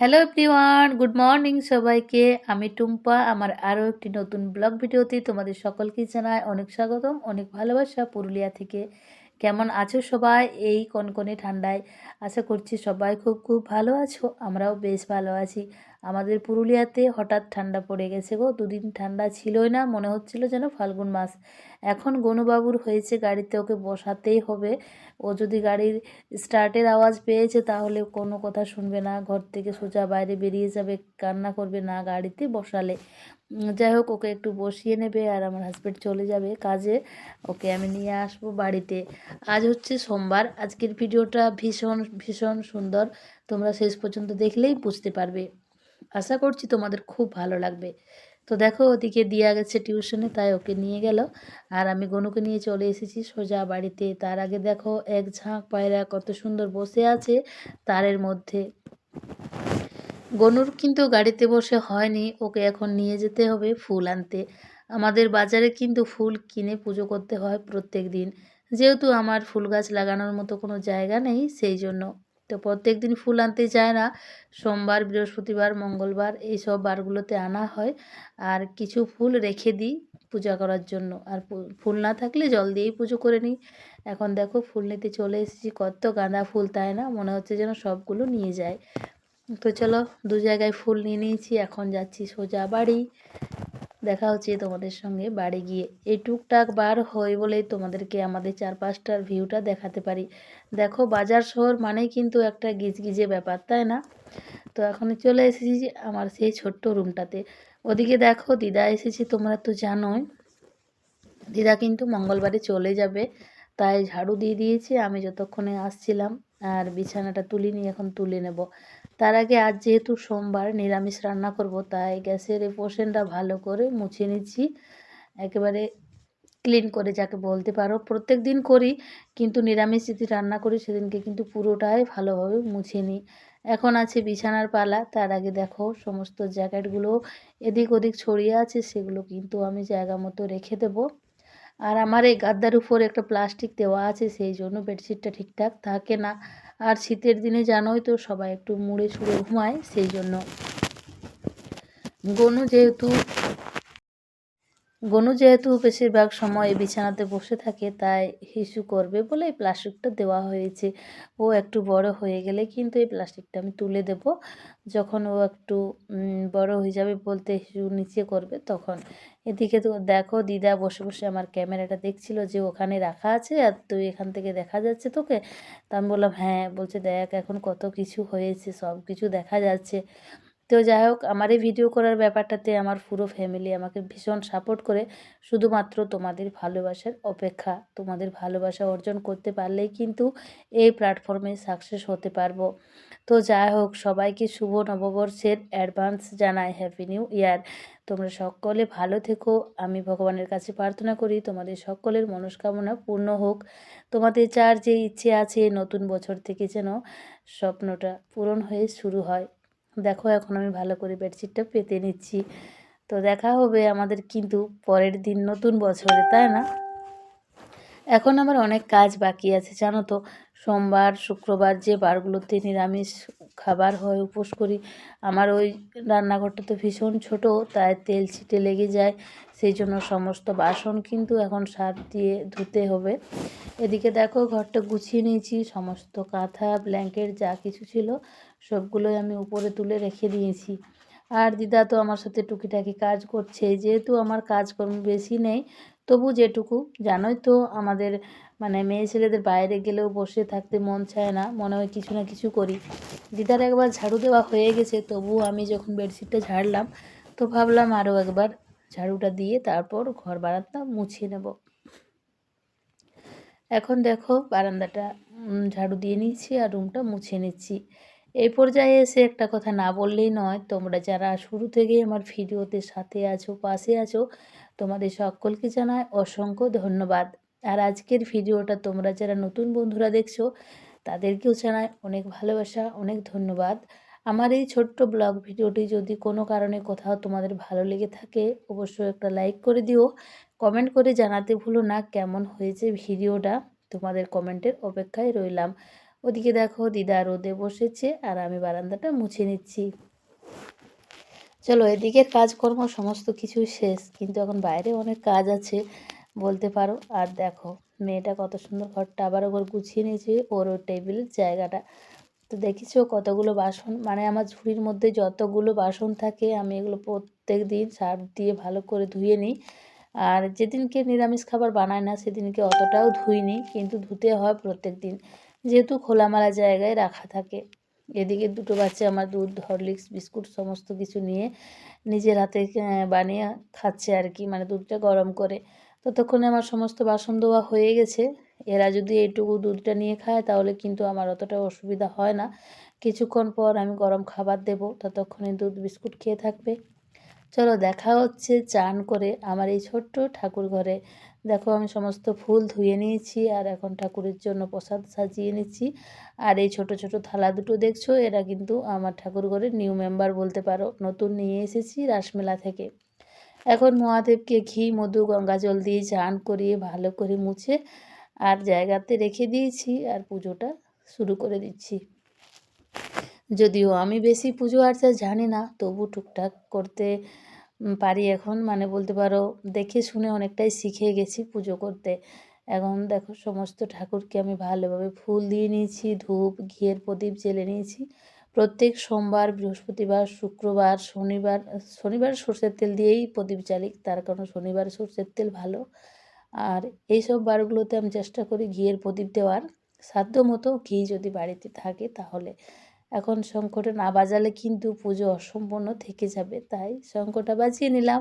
Hello everyone good morning সবাইকে। আমি টুম্পা, আমার আরও একটি নতুন ব্লগ ভিডিওতে তোমাদের সকলকে জানায় অনেক স্বাগতম, অনেক ভালোবাসা পুরুলিয়া থেকে। কেমন আছো সবাই? এই কনকনে ঠান্ডায় আশা করছি সবাই খুব খুব ভালো আছো, আমরাও বেশ ভালো আছি। আমাদের পুরুলিয়াতে হঠাৎ ঠান্ডা পড়ে গেছে গো। দুদিন ঠান্ডা ছিলই না, মনে হচ্ছিল যেন ফাল্গুন মাস। এখন গনুবাবুর হয়েছে গাড়িতে, ওকে বসাতেই হবে। ও যদি গাড়ির স্টার্টের আওয়াজ পেয়েছে, তাহলে কোনো কথা শুনবে না। ঘর থেকে সোজা বাইরে বেরিয়ে যাবে, কান্না করবে না গাড়িতে বসালে। যাই হোক, ওকে একটু বসিয়ে নেবে আর আমার হাজব্যান্ড চলে যাবে কাজে। ওকে আমি নিয়ে আসব বাড়িতে। আজ হচ্ছে সোমবার। আজকের ভিডিওটা ভীষণ ভীষণ সুন্দর। তোমরা শেষ পর্যন্ত দেখলেই বুঝতে পারবে। আশা করছি তোমাদের খুব ভালো লাগবে। তো দেখো, ওদিকে দিয়া গেছে টিউশনে তাই ওকে নিয়ে গেল। আর আমি গনুকে নিয়ে চলে এসেছি সোজা বাড়িতে। তার আগে দেখো, এক ঝাঁক পায়রা কত সুন্দর বসে আছে তারের মধ্যে। গনুর কিন্তু গাড়িতে বসে হয়নি, ওকে এখন নিয়ে যেতে হবে ফুল আনতে। আমাদের বাজারে কিন্তু ফুল কিনে পুজো করতে হয় প্রত্যেক দিন। যেহেতু আমার ফুল গাছ লাগানোর মতো কোনো জায়গা নেই, সেই জন্য তো প্রত্যেক দিন ফুল আনতে যায় না। সোমবার, বৃহস্পতিবার, মঙ্গলবার এই সব বারগুলোতে আনা হয়। আর কিছু ফুল রেখে দিই পূজা করার জন্য। আর ফুল না থাকলে জল দিয়েই পুজো করে নিই। এখন দেখো ফুল নিতে চলে এসেছি। কত গাঁদা ফুল তাই না? মনে হচ্ছে যেন সবগুলো নিয়ে যায়। তো চলো দু জায়গায় ফুল নিয়ে নিয়েছি। এখন যাচ্ছি সোজা বাড়ি। দেখা হচ্ছে তোমাদের সঙ্গে বাড়ি গিয়ে। এই টুকটাক বার হয় বলেই তোমাদেরকে আমাদের চারপাশটার ভিউটা দেখাতে পারি। দেখো, বাজার শহর মানেই কিন্তু একটা গিজগিজে ব্যাপার, তাই না? তো এখন চলে এসেছি আমার সেই ছোট্ট রুমটাতে ওদিকে দেখো, দিদা এসেছি, তোমরা তো জানোই। দিদা কিন্তু মঙ্গলবারে চলে যাবে, তাই ঝাড়ু দিয়ে দিয়েছি, আমি যতক্ষণে আসছিলাম, আর বিছানাটা তুলিনি, এখন তুলে নেব। তার আগে আজ যেহেতু সোমবার নিরামিষ রান্না করব, তাই গ্যাসের এই পোর্শনটা ভালো করে মুছে নিচ্ছি। একেবারে ক্লিন করে যাকে বলতে পারো। প্রত্যেক দিন করি, কিন্তু নিরামিষ যদি রান্না করি, সেদিনকে কিন্তু পুরোটাই ভালোভাবে মুছে নিই। এখন আছে বিছানার পালা, তার আগে দেখো সমস্ত জ্যাকেটগুলো এদিক ওদিক ছড়িয়ে আছে, সেগুলো কিন্তু আমি জায়গা মতো রেখে দেবো। আর আমার এই গাদ্দার উপর একটা প্লাস্টিক দেওয়া আছে, সেই জন্য বেডশিটটা ঠিকঠাক থাকে না। আর শীতের দিনে জানোই তো সবাই একটু মুড়ে ছুড়ে ঘুমায় সেই জন্য। গনু যেহেতু গনু যেহেতু বেশিরভাগ সময় বিছানাতে বসে থাকে, তাই হিসু করবে বলে এই প্লাস্টিকটা দেওয়া হয়েছে। ও একটু বড় হয়ে গেলে কিন্তু এই প্লাস্টিকটা আমি তুলে দেব। যখন ও একটু বড় হয়ে যাবে বলতে হিসু নিচে করবে, তখন এদিকে তো দেখো দিদা বসে বসে আমার ক্যামেরাটা দেখছিল যে ওখানে রাখা আছে আর তুই এখান থেকে দেখা যাচ্ছে তোকে। তা আমি বললাম হ্যাঁ বলছে দেখ এখন কত কিছু হয়েছে, সব কিছু দেখা যাচ্ছে। তো যাই হোক, আমার এই ভিডিও করার ব্যাপারটাতে আমার পুরো ফ্যামিলি আমাকে ভীষণ সাপোর্ট করে। শুধুমাত্র তোমাদের ভালোবাসার অপেক্ষা, তোমাদের ভালোবাসা অর্জন করতে পারলেই কিন্তু এই প্ল্যাটফর্মে সাকসেস হতে পারব। তো যাই হোক, সবাইকে শুভ নববর্ষের অ্যাডভান্স জানাই হ্যাপি নিউ ইয়ার তোমরা সকলে ভালো থেকো। আমি ভগবানের কাছে প্রার্থনা করি, তোমাদের সকলের মনস্কামনা পূর্ণ হোক। তোমাদের যার যে ইচ্ছে আছে, নতুন বছর থেকে যেন স্বপ্নটা পূরণ হয়ে শুরু হয়। দেখো, এখন আমি ভালো করে বেডশিটটা পেতে নিচ্ছি। তো দেখা হবে আমাদের কিন্তু পরের দিন নতুন বছরে, তাই না? এখন আমার অনেক কাজ বাকি আছে, জানো তো? সোমবার, শুক্রবার যে বারগুলোতে নিরামিষ খাবার হয় উপোস করি, আমার ওই রান্নাঘরটা তো ভীষণ ছোট, তাই তেল ছিটে লেগে যায়, সেই জন্য সমস্ত বাসন কিন্তু এখন সার দিয়ে ধুতে হবে। এদিকে দেখো, ঘরটা গুছিয়ে নিয়েছি, সমস্ত কাঁথা, ব্ল্যাঙ্কেট যা কিছু ছিল, সবগুলোই আমি উপরে তুলে রেখে দিয়েছি। আর দিদা তো আমার সাথে টুকিটাকি কাজ করছে, যেহেতু আমার কাজকর্ম বেশি নেই তবু যেটুকু, জানোই তো আমাদের মানে মেয়ে ছেলেদের বাইরে গেলেও বসে থাকতে মন চায় না, মনে হয় কিছু না কিছু করি। দিদার একবার ঝাড়ু দেওয়া হয়ে গেছে, তবু আমি যখন বেডশিটটা ঝাড়লাম, তো ভাবলাম আরও একবার ঝাড়ুটা দিয়ে তারপর ঘর বারান্দা মুছিয়ে নেব। এখন দেখো বারান্দাটা ঝাড়ু দিয়ে নিচ্ছি আর রুমটা মুছে নিচ্ছি। এই পর্যায়ে এসে একটা কথা না বললেই নয়, তোমরা যারা শুরু থেকেই আমার ভিডিওতে সাথে আছো, পাশে আছো তোমাদের সকলকে জানায় অসংখ্য ধন্যবাদ। আর আজকের ভিডিওটা তোমরা যারা নতুন বন্ধুরা দেখছ, তাদেরকেও জানায় অনেক ভালোবাসা, অনেক ধন্যবাদ। আমার এই ছোট্ট ব্লগ ভিডিওটি যদি কোনো কারণে কোথাও তোমাদের ভালো লেগে থাকে, অবশ্যই একটা লাইক করে দিও। কমেন্ট করে জানাতে ভুলো না কেমন হয়েছে ভিডিওটা, তোমাদের কমেন্টের অপেক্ষায় রইলাম। ওদিকে দেখো দিদা রোদে বসেছে আর আমি বারান্দাটা মুছে নিচ্ছি। চলো এদিকের কাজকর্ম সমস্ত কিছু শেষ। কিন্তু এখন বাইরে অনেক কাজ আছে বলতে পারো। আর দেখো, মেয়েটা কত সুন্দর ঘরটা আবার ওর গুছিয়ে নিয়েছে, ওর ওর টেবিলের জায়গাটা। তো দেখেছ কতগুলো বাসন? মানে আমার ঝুড়ির মধ্যে যতগুলো বাসন থাকে, আমি এগুলো প্রত্যেক দিন সার্ফ দিয়ে ভালো করে ধুয়ে নিই। আর যেদিনকে নিরামিষ খাবার বানায় না, সেদিনকে অতটাও ধুই ধুইনি কিন্তু ধুতে হয় প্রত্যেক দিন যেহেতু খোলামেলা জায়গায় রাখা থাকে। এদিকে দুটো বাচ্চা, আমার দুধ, হরলিক্স, বিস্কুট সমস্ত কিছু নিয়ে নিজের হাতে বানিয়ে খাচ্ছে আর কি মানে দুধটা গরম করে। ততক্ষণে আমার সমস্ত বাসন ধোয়া হয়ে গেছে। এরা যদি এইটুকু দুধটা নিয়ে খায়, তাহলে কিন্তু আমার অতটা অসুবিধা হয় না। কিছুক্ষণ পর আমি গরম খাবার দেব, ততক্ষণে দুধ, বিস্কুট খেয়ে থাকবে। চলো দেখা হচ্ছে চান করে আমার এই ছোট্ট ঠাকুর ঘরে। দেখো আমি সমস্ত ফুল ধুয়ে নিয়েছি আর এখন ঠাকুরের জন্য প্রসাদ সাজিয়ে নিচ্ছি। আর এই ছোট ছোট থালা দুটো দেখছ, এরা কিন্তু আমার ঠাকুর ঘরের নিউ মেম্বার বলতে পারো, নতুন নিয়ে এসেছি রাসমেলা থেকে। এখন মহাদেবকে ঘি, মধু, গঙ্গা জল দিয়ে চান করিয়ে, ভালো করে মুছে আর জায়গাতে রেখে দিয়েছি আর পুজোটা শুরু করে দিচ্ছি। যদিও আমি বেশি পুজো আর্চা জানি না, তবু টুকটাক করতে পারি এখন। মানে বলতে পারো, দেখে শুনে অনেকটাই শিখে গেছি পুজো করতে। এখন দেখো, সমস্ত ঠাকুরকে আমি ভালোভাবে ফুল দিয়ে নিয়েছি, ধূপ, ঘিয়ের প্রদীপ জেলে নিয়েছি। প্রত্যেক সোমবার, বৃহস্পতিবার, শুক্রবার, শনিবার শনিবার সর্ষের তেল দিয়েই প্রদীপ জ্বালি। তার কারণ শনিবার সর্ষের তেল ভালো। আর এই সব বারগুলোতে আমি চেষ্টা করি ঘিয়ের প্রদীপ দেওয়ার। সাধ্য মতো ঘি যদি বাড়িতে থাকে তাহলে। এখন শঙ্কটা না বাজালে কিন্তু পুজো অসম্পূর্ণ থেকে যাবে, তাই শঙ্কটা বাজিয়ে নিলাম।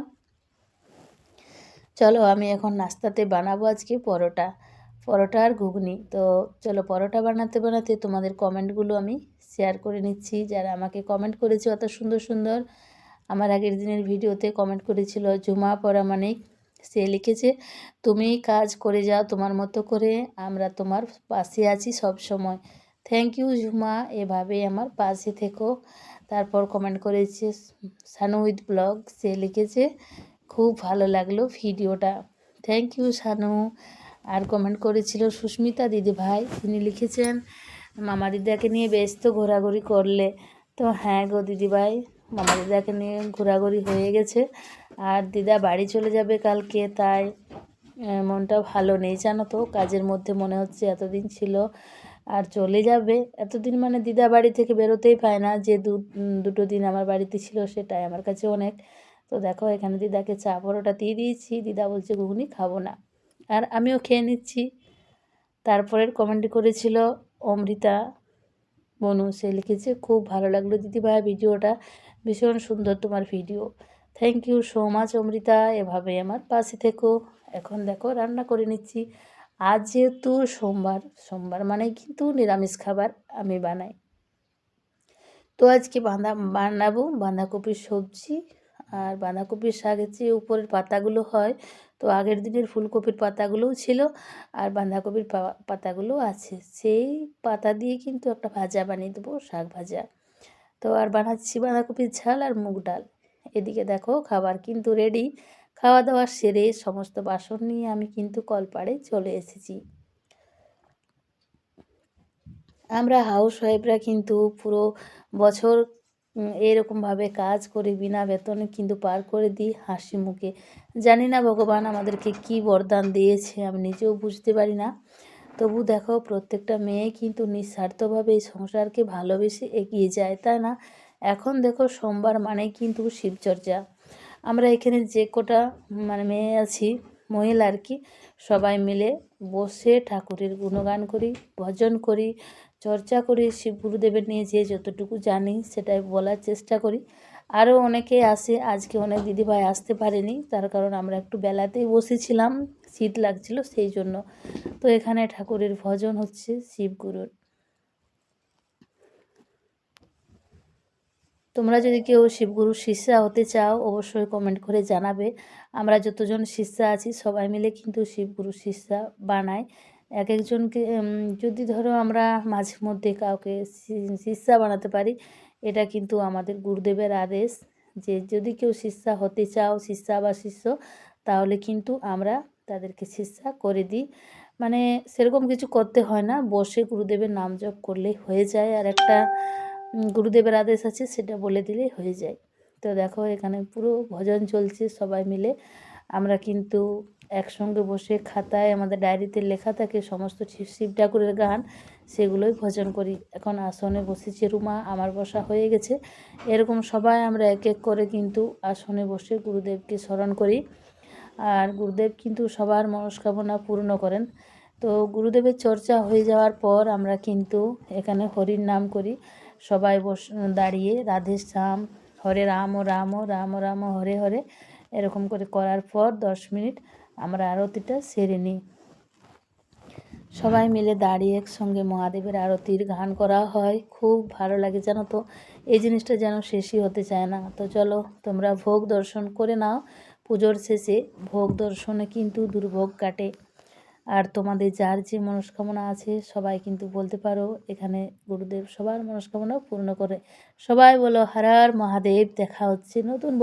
চলো আমি এখন নাস্তাতে বানাবো আজকে পরোটা পরোটা আর ঘুগনি। তো চলো পরোটা বানাতে বানাতে তোমাদের কমেন্টগুলো আমি শেয়ার করে নিচ্ছি। যারা আমাকে কমেন্ট করেছে অত সুন্দর সুন্দর, আমার আগের দিনের ভিডিওতে কমেন্ট করেছিল, জুমা পরামানিক সে লিখেছে, তুমি কাজ করে যাও তোমার মতো করে, আমরা তোমার পাশে আছি সব সময়। থ্যাংক ইউ ঝুমা এভাবে আমার পাশে থেকো। তারপর কমেন্ট করেছে, সানু উইথ ব্লগ সে লিখেছে, খুব ভালো লাগল ভিডিওটা। Thank you Sanu. R comment করেছিল, সুস্মিতা দিদি ভাই, তিনি লিখেছেন, মামা দিদাকে নিয়ে ব্যস্ত ঘোরাঘুরি করলে। তো হ্যাঁ গো দিদিভাই মামা দিদাকে নিয়ে ঘোরাঘুরি হয়ে গেছে। আর দিদা বাড়ি চলে যাবে কালকে, তাই মনটা ভালো নেই। জানো তো, কাজের মধ্যে মনে হচ্ছে এতদিন ছিল। আর চলে যাবে। এতদিন মানে দিদা বাড়ি থেকে বেরোতেই পায় না। যে দু দুটো দিন আমার বাড়িতে ছিল সেটাই আমার কাছে অনেক। তো দেখো, এখানে দিদাকে চা পরোটা দিয়ে দিয়েছি। দিদা বলছে, ঘুগনি খাব না। আর আমিও খেয়ে নিচ্ছি। তারপরের কমেন্ট করেছিল অমৃতা। বনু সে লিখেছে, খুব ভালো লাগল দিদিভাই ভিডিওটা। ভীষণ সুন্দর তোমার video. Thank you so much Amrita. এভাবে আমার পাশে থেকো। এখন দেখো, রান্না করে নিচ্ছি। আজ যেহেতু সোমবার সোমবার মানে কিন্তু নিরামিষ খাবার আমি বানাই। তো আজকে বাঁধা বানাবো বাঁধাকপির সবজি আর বাঁধাকপির শাকের যে উপরের পাতাগুলো হয়, তো আগের দিনের ফুলকপির পাতাগুলোও ছিল আর বাঁধাকপির পাতাগুলো আছে। সেই পাতা দিয়ে কিন্তু একটা ভাজা বানিয়ে দেবো, শাক ভাজা। তো আর বানাচ্ছি বাঁধাকপির ঝাল আর মুগ ডাল। এদিকে দেখো খাবার কিন্তু রেডি খাওয়া দাওয়া সেরে সমস্ত বাসন নিয়ে আমি কিন্তু কলপাড়ে চলে এসেছি। আমরা হাউস ওয়াইফরা কিন্তু পুরো বছর এরকমভাবে কাজ করে বিনা বেতনে কিন্তু পার করে দিই হাসি মুখে। জানি না ভগবান আমাদেরকে কি বরদান দিয়েছে, আমি নিজেও বুঝতে পারি না। তবু দেখো, প্রত্যেকটা মেয়ে কিন্তু নিঃস্বার্থভাবে এই সংসারকে ভালোবেসে এগিয়ে যায়, তাই না? এখন দেখো, সোমবার মানে কিন্তু শিবচর্চা আমরা এখানে যে কটা মানে মেয়ে আছি, মহিলা আর কি, সবাই মিলে বসে ঠাকুরের গুণগান করি, ভজন করি, চর্চা করি, শিব গুরুদেবের নিয়ে যে যতটুকু জানি সেটাই বলার চেষ্টা করি। আরও অনেকে আসে আজকে অনেক দিদিভাই আসতে পারেনি, তার কারণ আমরা একটু বেলাতেই বসেছিলাম, শীত লাগছিল সেই জন্য। তো এখানে ঠাকুরের ভজন হচ্ছে শিবগুরুর তোমরা যদি কেউ শিবগুরু শিষ্যা হতে চাও, অবশ্যই কমেন্ট করে জানাবে। আমরা যতজন শিষ্যা আছি, সবাই মিলে কিন্তু শিবগুরু শিষ্যা বানাই। এক একজনকে যদি ধরো আমরা মাঝে মধ্যে কাউকে শিষ্যা বানাতে পারি, এটা কিন্তু আমাদের গুরুদেবের আদেশ। যে যদি কেউ শিষ্যা হতে চাও, শিষ্যা বা শিষ্য, তাহলে কিন্তু আমরা তাদেরকে শিষ্যা করে দিই। মানে সেরকম কিছু করতে হয় না। বসে গুরুদেবের নাম জপ করলেই হয়ে যায়। আর একটা গুরুদেবের আদেশ আছে, সেটা বলে দিলেই হয়ে যায়। তো দেখো, এখানে পুরো ভজন চলছে সবাই মিলে। আমরা কিন্তু একসঙ্গে বসে খাতায়, আমাদের ডায়েরিতে লেখা থাকে সমস্ত শিব শিব ঠাকুরের গান, সেগুলোই ভজন করি। এখন আসনে বসেছে রুমা, আমার বসা হয়ে গেছে। এরকম সবাই আমরা এক এক করে কিন্তু আসনে বসে গুরুদেবকে স্মরণ করি। আর গুরুদেব কিন্তু সবার মনস্কামনা পূর্ণ করেন। তো গুরুদেবের চর্চা হয়ে যাওয়ার পর আমরা কিন্তু এখানে হরির নাম করি। সবাই বস, দাঁড়িয়ে রাধে শ্যাম, হরে রাম রাম রাম রাম হরে হরে এরকম করে করার পর দশ মিনিট আমরা আরতিটা সেরে নিই। সবাই মিলে দাঁড়িয়ে একসঙ্গে মহাদেবের আরতির গান করা হয়। খুব ভালো লাগে জানো তো। এই জিনিসটা যেন শেষই হতে চায় না। তো চলো তোমরা ভোগ দর্শন করে নাও। পুজোর শেষে ভোগ দর্শনে কিন্তু দুর্ভোগ কাটে। আর তোমাদের যার যে মনস্কামনা আছে সবাই কিন্তু বলতে পারো, এখানে গুরুদেব সবার মনস্কামনা পূর্ণ করে। সবাই বলো হারার মহাদেব, দেখা হচ্ছে নতুন